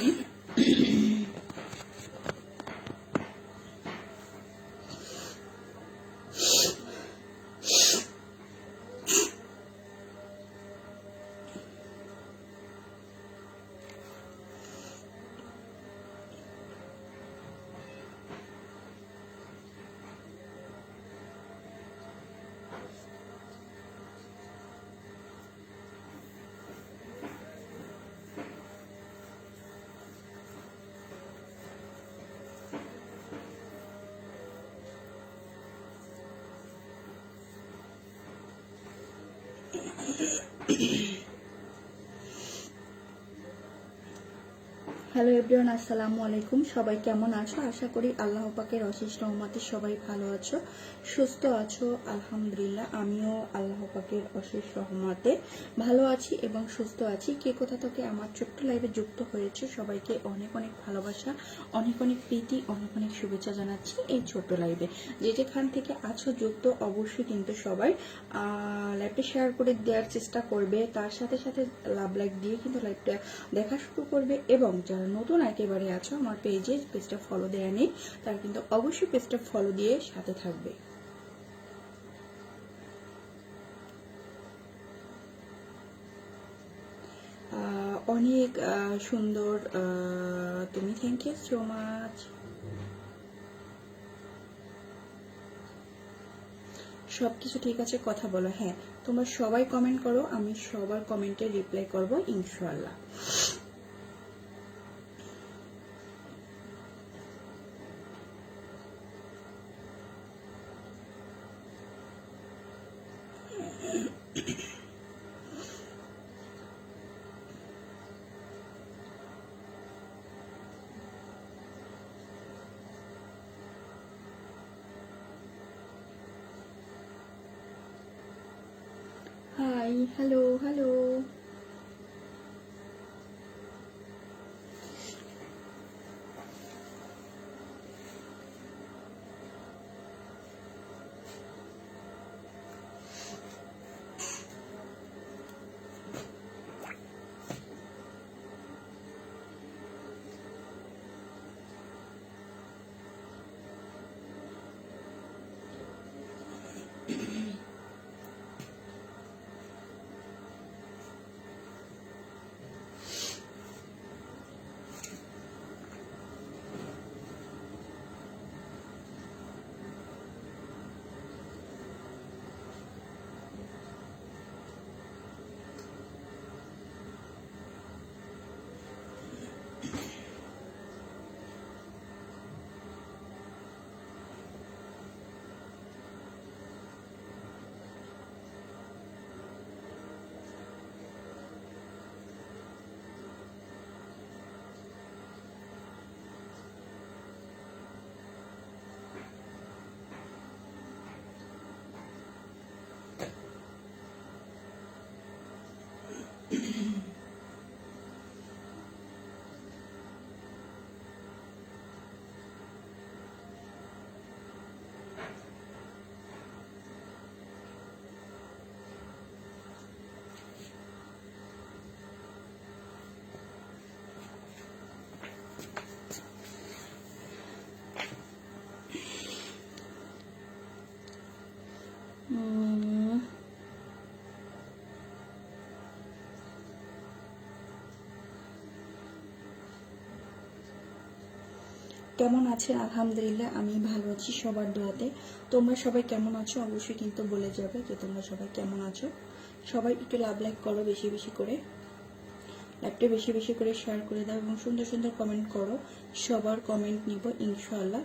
¿Sí? Mm-hmm. Hello everyone, আসসালামু আলাইকুম। সবাই কেমন আছো? আশা করি আল্লাহ পাকের অশেষ রহমতে সবাই ভালো আছো, সুস্থ আছো, আলহামদুলিল্লাহ। আমিও আল্লাহ পাকের অশেষ রহমতে ভালো আছি এবং সুস্থ আছি। কে কোথা থেকে আমার ছোট্ট লাইভে যুক্ত হয়েছে সবাইকে অনেক অনেক ভালোবাসা, অনেক অনেক প্রীতি, অনেক অনেক শুভেচ্ছা জানাচ্ছি এই ছোট্ট লাইভে। যে যেখান থেকে আছো যুক্ত অবশ্যই কিন্তু সবাই লাইভটা শেয়ার করে দেওয়ার চেষ্টা করবে। তার সাথে সাথে লাভ লাইক দিয়ে কিন্তু লাইভটা দেখা শুরু করবে এবং যারা নতুন একেবারে আছো, আমার পেজে পেজটা ফলো দেয়া নেই, তারা কিন্তু অবশ্যই পেজটা ফলো দিয়ে সাথে থাকবে। অনেক সুন্দর তুমি থ্যাংক ইউ সো মাচ সবকিছু ঠিক আছে, কথা বলো। হ্যাঁ তোমরা সবাই কমেন্ট করো, আমি সবার কমেন্টে রিপ্লাই করব, ইনশাআল্লাহ। হাই হ্যালো হ্যালো কেমন আছেন? আলহামদুলিল্লাহ, আমি ভালো আছি সবার দোয়াতে। তোমরা সবাই কেমন আছো? অবশ্যই কিন্তু বলে যাবে যে তোমরা সবাই কেমন আছো। সবাই একটু লাভ লাইক করো বেশি বেশি করে। লাইভটা বেশি বেশি করে শেয়ার করে দাও এবং সুন্দর সুন্দর কমেন্ট করো। সবার কমেন্ট নিব, ইনশাআল্লাহ।